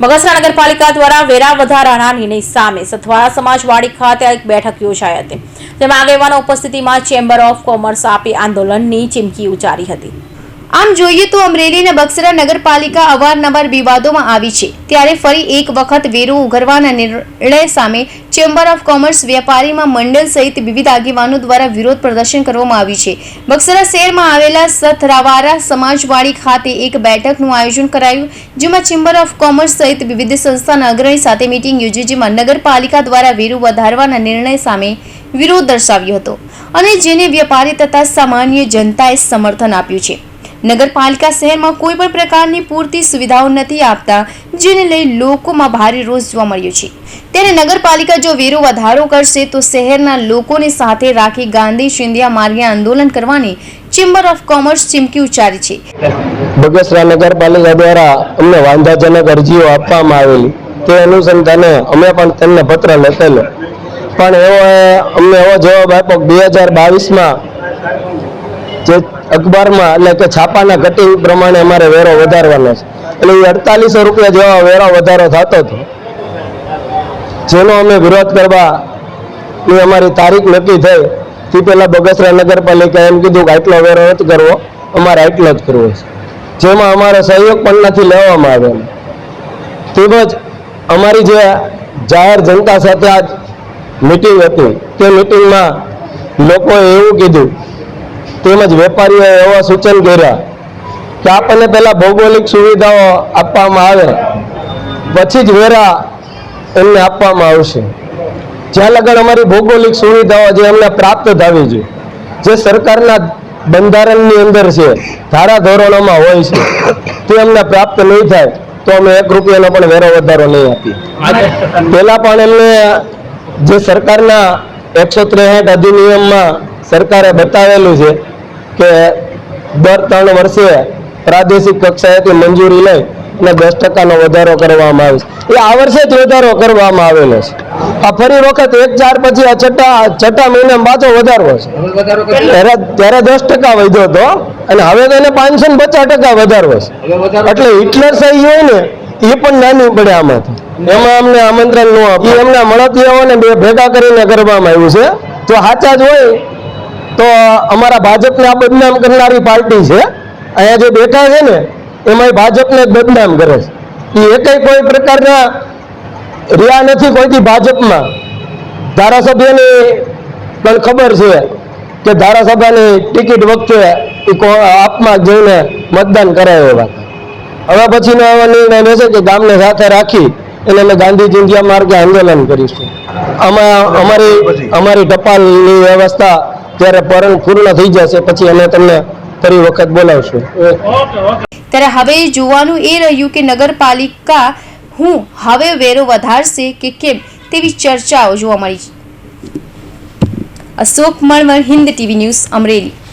બગસરા નગરપાલિકા દ્વારા વેરા વધારાના નિર્ણય સામે સથવારા સમાજવાડી ખાતે એક બેઠક યોજાઈ હતી. જેમાં આગેવાનો ઉપસ્થિતિમાં ચેમ્બર ઓફ કોમર્સ આપી આંદોલનની ચીમકી ઉચ્ચારી હતી. આમ જોઈએ તો અમરેલી અને બક્સરા નગરપાલિકા અવારનવાર વિવાદોમાં આવી છે. ત્યારે ફરી એક વખત વેરો ઉઘરવાના નિર્ણય સામે ચેમ્બર ઓફ કોમર્સ વેપારીમાં મંડળ સહિત વિવિધ આગેવાનો દ્વારા વિરોધ પ્રદર્શન કરવામાં આવ્યું છે. બક્સરા શહેરમાં આવેલા સથરાવારા સમાજવાડી ખાતે એક બેઠકનું આયોજન કરાયું, જેમાં ચેમ્બર ઓફ કોમર્સ સહિત વિવિધ સંસ્થાના અગ્રણી સાથે મીટિંગ યોજી, જેમાં નગરપાલિકા દ્વારા વેરો વધારવાના નિર્ણય સામે વિરોધ દર્શાવ્યો હતો અને જેને વેપારી તથા સામાન્ય જનતાએ સમર્થન આપ્યું છે. નગરપાલિકા શહેરમાં કોઈ પણ પ્રકારની પૂરતી સુવિધાઓ નથી આપતા, જેને લઈ લોકોમાં ભારે રોષ જોવા મળ્યો છે. ત્યારે નગરપાલિકા જો વેરો વધારો કરશે, તો શહેરના લોકોને સાથે રાખી ગાંધી સિંધિયા માર્ગે આંદોલન કરવાની ચેમ્બર ઓફ કોમર્સ ચીમકી ઉચ્ચારી છે. બગસરા નગરપાલિકા દ્વારા અમને વાંધાજનક અરજીઓ આપવામાં આવેલી. તે અનુસંધાને અમે પણ તેમને પત્ર લખેલો. પણ એવો અમને એવો જવાબ આપ્યો બે હજાર બાવીસમાં જે અખબારમાં એટલે કે છાપાના કટિંગ પ્રમાણે અમારે વેરો વધારવાનો છે. એટલે એ અડતાલીસો રૂપિયા જેવા વેરો વધારો થતો હતો. જેનો અમે વિરોધ કરવાની અમારી તારીખ નક્કી થઈ. તે પહેલાં બગસરા નગરપાલિકા એમ કીધું કે આટલો વેરો નથી કરવો, અમારે આટલો જ કરવો છે. જેમાં અમારો સહયોગ પણ નથી લેવામાં આવેલો તેમજ અમારી જે જાહેર જનતા સાથે આજ મિટિંગ હતી. તે મિટિંગમાં લોકોએ એવું કીધું તેમજ વેપારીઓએ એવા સૂચન કર્યા કે આપણને પહેલાં ભૌગોલિક સુવિધાઓ આપવામાં આવે પછી જ વેરા એમને આપવામાં આવશે. જ્યાં લગણ અમારી ભૌગોલિક સુવિધાઓ જે અમને પ્રાપ્ત થવી જોઈએ જે સરકારના બંધારણની અંદર છે ધારા ધોરણોમાં હોય છે તે અમને પ્રાપ્ત નહીં થાય તો અમે એક રૂપિયાનો પણ વેરો વધારો નહીં આપીએ. પહેલાં પણ એમને જે સરકારના એકસો ત્રેસઠ અધિનિયમમાં સરકારે બતાવેલું છે કે દર ત્રણ વર્ષે પ્રાદેશિક કક્ષાએથી મંજૂરી લઈ અને દસ ટકાનો વધારો કરવામાં આવે છે. એ આ વર્ષે જ વધારો કરવામાં આવેલો છે. આ ફરી વખત એક ચાર પછી આ છઠ્ઠા છઠ્ઠા મહિનામાં પાછો વધારવો છે. ત્યારે ત્યારે દસ ટકા વધ્યો હતો અને હવે તો એને પાંચસો ને પચાસ ટકા વધારવો છે. એટલે હિટલર સહી હોય ને એ પણ નાની પડે આમાંથી. એમાં અમને આમંત્રણ ન આપ્યું એમના મળતીઓને બે ભેગા કરીને કરવામાં આવ્યું છે. તો સાચા જ હોય તો અમારા ભાજપને આ બદનામ કરનારી પાર્ટી છે. અહીંયા જે બેઠા છે ને એમાં ભાજપને જ બદનામ કરે છે. એ એકઈ કોઈ પ્રકારના રહ્યા નથી કોઈથી ભાજપમાં. ધારાસભ્યની પણ ખબર છે કે ધારાસભાની ટિકિટ વખતે એ કો- આપમાં જઈને મતદાન કરાવે એવા. હવે પછીનો એવો નિર્ણય લેશે કે ગામને સાથે રાખી એને અમે ગાંધી જિંદિયા માર્ગે આંદોલન કરીશું. આમાં અમારી અમારી ટપાલની વ્યવસ્થા જ્યારે પરણ પૂર્ણ થઈ જશે, પછી અમે તમને ફરી વખત બોલાવશું. ત્યારે હવે જોવાનું એ રહ્યું કે નગરપાલિકા હું હવે વેરો વધારશે કે કેમ તેવી ચર્ચાઓ જોવા મળી. Ashok Manvar Hind TV news, Amreli.